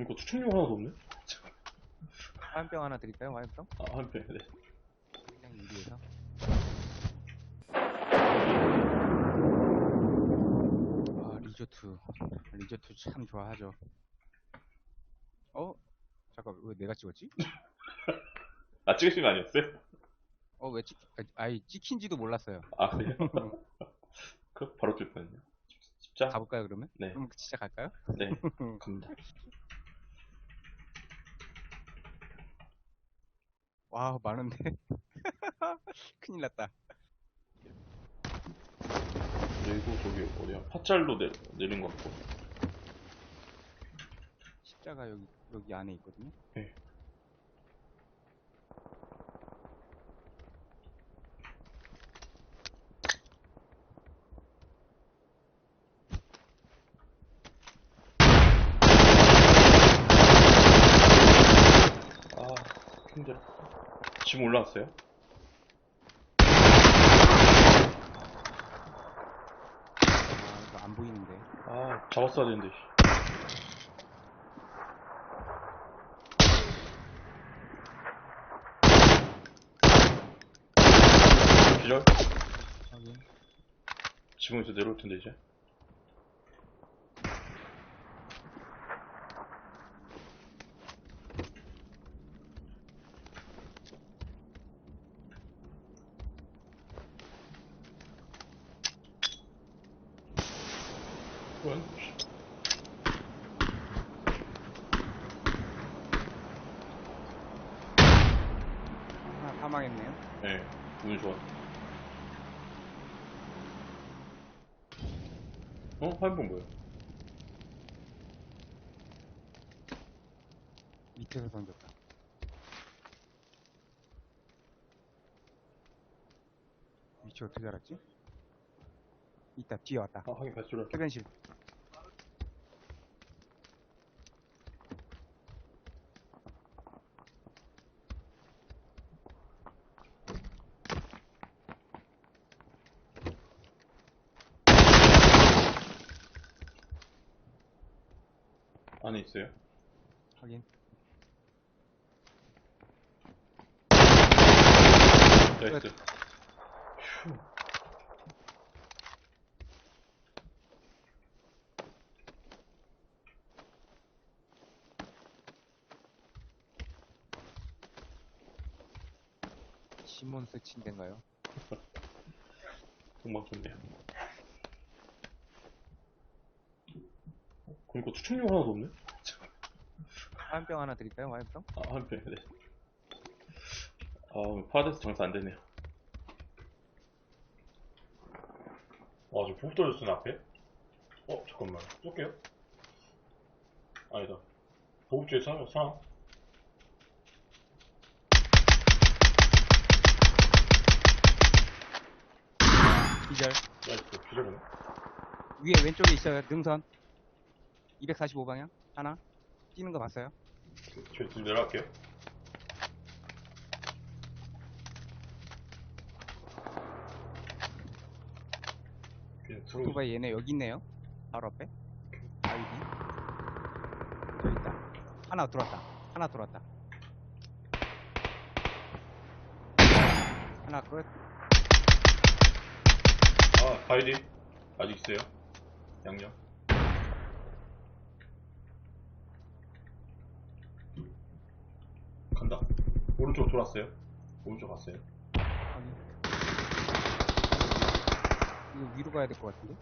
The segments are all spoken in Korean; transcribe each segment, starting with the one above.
그러니까 투척용 하나도 없네? 화염병 하나 드릴까요? 화염병? 아, 한 배, 네. 그냥 유리에서. 아, 리조트. 리조트 참 좋아하죠. 어? 잠깐, 왜 내가 찍었지? 아, 찍으신 거 아니었어요? 어, 왜 찍, 아, 아이, 찍힌지도 몰랐어요. 아, 그래요? 그, 바로 뛸 뻔했네. 십자? 가볼까요, 그러면? 네. 그럼 진짜 갈까요? 네. 갑니다. 와, 많은데? 큰일 났다. 그리고 저기, 어디야? 파찰로 내, 내린 것 같고. 십자가 여기, 여기 안에 있거든요. 네. 지금 올라왔어요? 아, 이거 안 보이는데. 아, 잡았어야 되는데. 씨. 기절? 확인. 지금에서 내려올 텐데, 이제. 원. 하나 사망했네요. 네, 운 좋아. 어? 화염병 뭐야? 밑에서 던졌다. 위치 어떻게 알았지? 이따 뒤에 왔다. 아, 하긴 발소리 할게. 해변실. 안에 있어요? 확인. 나이스. 끝. 휴. 시몬스 침대인가요? 금방 좋네요. 어, 그러니까 투척용 하나도 없네? 화염병 하나 드릴까요? 화염병? 아, 한 배, 네. 아, 파라데스 장사 안 되네요. 아, 저 보급 떨어졌어, 앞에? 어, 잠깐만. 쏠게요. 아니다. 보급 뒤에 사, 사. 기절. 나이스, 기절이네. 위에 왼쪽에 있어요. 능선. 245방향. 하나. 뛰는 거 봤어요? 저 지금 내려갈게요. 그냥 들어오세요. 오토바이 얘네 여기 있네요. 바로 앞에. 아이디. 저기 있다. 하나 들어왔다. 하나 들어왔다. 하나 끝. 아, 바이디. 아직 있어요. 양념. 간다. 오른쪽 돌았어요. 오른쪽 갔어요. 확인. 이거 위로 가야 될 것 같은데?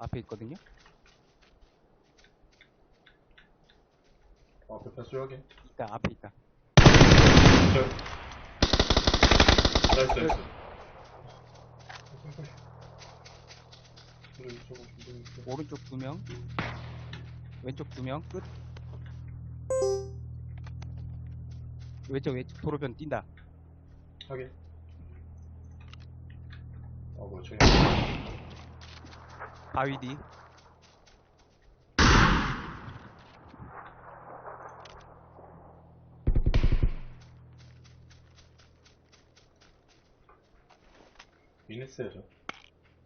앞에 있거든요? 아, 그 패스 확인. 있다, 앞에 있다. 절. 나이스, 나이스. 저거 근데 이거- 오른쪽 두 명. 왼쪽 두 명. 끝. 왼쪽 왼쪽 도로변 뛴다 확인. 어, 뭐, 중요 바위 뒤 미네스에서.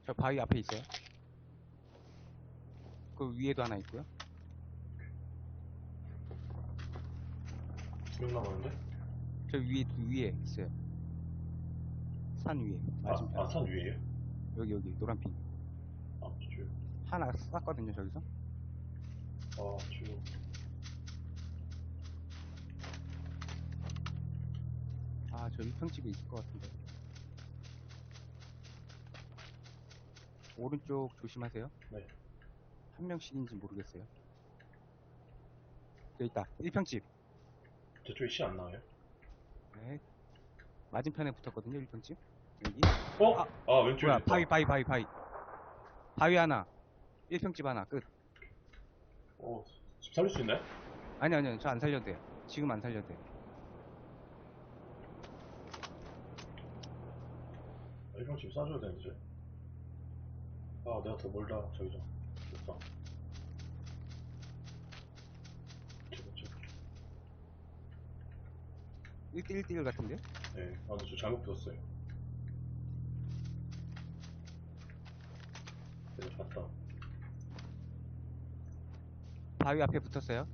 저 바위 앞에 있어요 그 위에도 하나 있고요. 몇 남았는데? 저 위에 위에 있어요. 산 위에 맞은편. 아, 아, 산 위에요? 여기 여기 노란 핀. 아, 저, 하나 쐈거든요 저기서. 아, 저, 아저 1평집에 있을 것 같은데. 오른쪽 조심하세요. 네. 한 명씩인지 모르겠어요. 여기 있다. 1평집. 저쪽에 시 안 나와요? 네. 맞은편에 붙었거든요 1평집. 여기. 어? 아, 아, 왼쪽에 뭐야 있다. 바위 바위 바위 바위. 바위 하나. 1평집 하나 끝. 어, 집 살릴 수 있나요? 아니 아니요 저 안 살려도 돼요. 지금 안 살려도 돼요. 일평 집 싸줘야 되는데. 아, 내가 더 멀다, 저기죠. 됐다. 저거, 저거. 1대1대1 같은데요? 네. 아, 저 잘못 붙었어요. 그래서 갔다. 바위 앞에 붙었어요.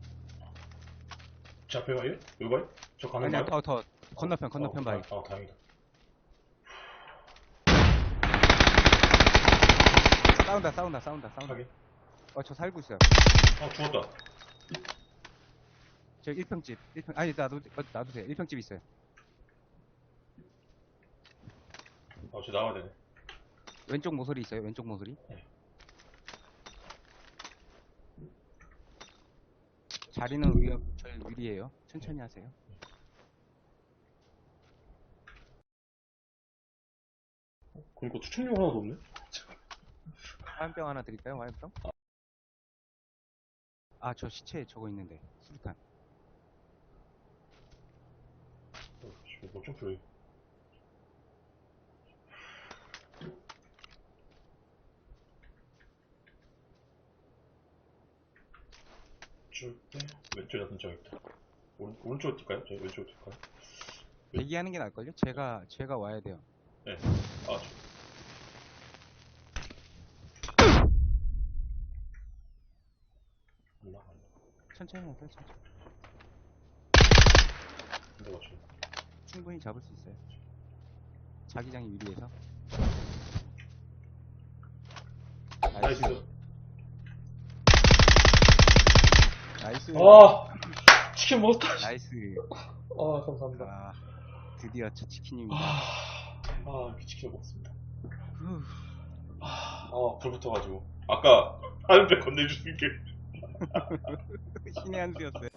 제 앞에 가요? 여기 가요? 저 가는 아니야 거요? 더 더 건너편 건너편 어, 바위. 아, 아, 다행이다. 싸운다 싸운다 싸운다 싸운다. 하긴. 어저 살고 있어요. 아, 죽었다. 저 1평집 1평 아니 나도 어, 나도 돼. 1평집 있어요. 아, 저 나와야 되네. 왼쪽 모서리 있어요. 왼쪽 모서리. 네. 자리는 위협 저희 위리에요. 천천히 하세요. 그러니까 추천용 하나도 없네? 화염병 하나 드릴까요? 화염병? 아 저 시체 저거 있는데 수류탄. 뭐좀 필요해. 줄때 왼쪽에 놔둔 적 있다. 오른, 오른쪽으로 뛸까요? 저희 왼쪽으로 뛸까요? 대기하는 게 나을걸요? 제가 제가 와야 돼요. 네. 아, 저. 안 나가, 안 나가. 천천히. 천천히. 근데 맞추 충분히 잡을 수 있어요. 자기장이 위리에서. 나이스. 나이스. 아! 치킨 먹었다. 나이스. 아, 감사합니다. 아, 드디어 첫 치킨입니다. 아, 아, 치킨 먹었습니다. 후. 아, 불 붙어가지고. 아까, 하는데 건네주신 게. 신의 한 수였어요.